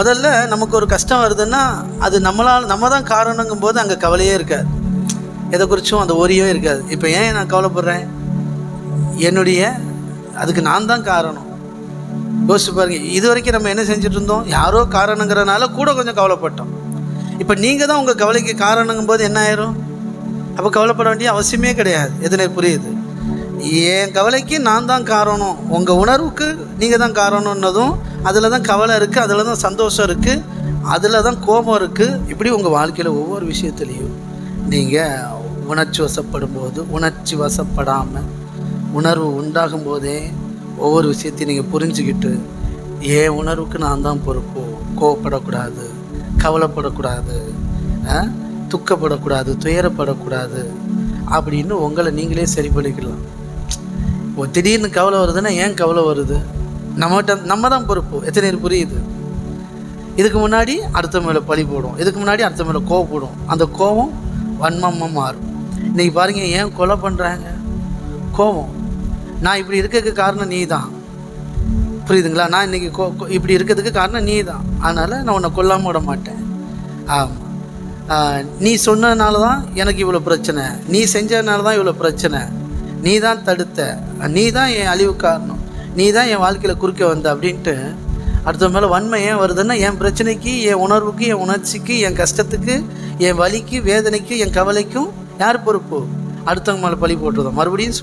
முதல்ல நமக்கு ஒரு கஷ்டம் வருதுன்னா அது நம்மளால் நம்ம தான் காரணங்கும் போது அங்கே கவலையே இருக்காது. எதை குறிச்சும் அந்த ஒரியோ இருக்காது. இப்போ ஏன் நான் கவலைப்படுறேன்? என்னுடைய அதுக்கு நான் தான் காரணம். யோசிச்சு பாருங்க இது வரைக்கும் நம்ம என்ன செஞ்சுட்டு இருந்தோம் யாரோ காரணங்கிறனால கூட கொஞ்சம் கவலைப்பட்டோம். இப்போ நீங்கள் தான் உங்கள் கவலைக்கு காரணங்கும் போது என்ன ஆயிரும்? அப்போ கவலைப்பட வேண்டிய அவசியமே கிடையாது. எதுனே புரியுது? என் கவலைக்கு நான் தான் காரணம். உங்கள் உணர்வுக்கு நீங்கள் தான் காரணம்னதும் அதில் தான் கவலை இருக்குது அதில் தான் சந்தோஷம் இருக்குது அதில் தான் கோபம் இருக்குது இப்படி உங்கள் வாழ்க்கையில் ஒவ்வொரு விஷயத்துலேயும் நீங்கள் உணர்ச்சி வசப்படும் போது உணர்ச்சி வசப்படாமல் உணர்வு உண்டாகும் போதே ஒவ்வொரு விஷயத்தையும் நீங்கள் புரிஞ்சுக்கிட்டு என் உணர்வுக்கு நான் தான் பொறுப்பு. கோவப்படக்கூடாது கவலைப்படக்கூடாது துக்கப்படக்கூடாது துயரப்படக்கூடாது அப்படின்னு உங்களை நீங்களே சரி பண்ணிக்கலாம். திடீர்னு கவலை வருதுன்னா ஏன் கவலை வருது? நம்மகிட்ட நம்ம தான் பொறுப்பு. எத்தனை பேர் புரியுது? இதுக்கு முன்னாடி அடுத்த மேலே பழி போடும். இதுக்கு முன்னாடி அடுத்த மேலே கோவப்படும் அந்த கோபம் வன்மமாக மாறும். இன்றைக்கி பாருங்கள் ஏன் கொலை பண்ணுறாங்க கோபம் நான் இப்படி இருக்கிறதுக்கு காரணம் நீ தான் புரியுதுங்களா? நான் இன்னைக்கு கோ கோ- இப்படி இருக்கிறதுக்கு காரணம் நீ தான் அதனால் நான் உன்னை கொல்லாமல் விட மாட்டேன். ஆமாம் நீ சொன்னதுனால தான் எனக்கு இவ்வளோ பிரச்சனை. நீ செஞ்சதுனால தான் இவ்வளோ பிரச்சனை. நீ தான் தடுத்த. நீ தான் என் அழிவு காரணம். நீ தான் என் வாழ்க்கையில் குறுக்க வந்த அப்படின்ட்டு அடுத்த மேலே வன்மை ஏன் வருதுன்னா என் பிரச்சனைக்கு என் உணர்வுக்கு என் உணர்ச்சிக்கு என் கஷ்டத்துக்கு என் வலிக்கு வேதனைக்கு என் கவலைக்கும் யார் பொறுப்பு? அடுத்தவங்க மேலே பழி போட்டுருதோம் மறுபடியும் சொல்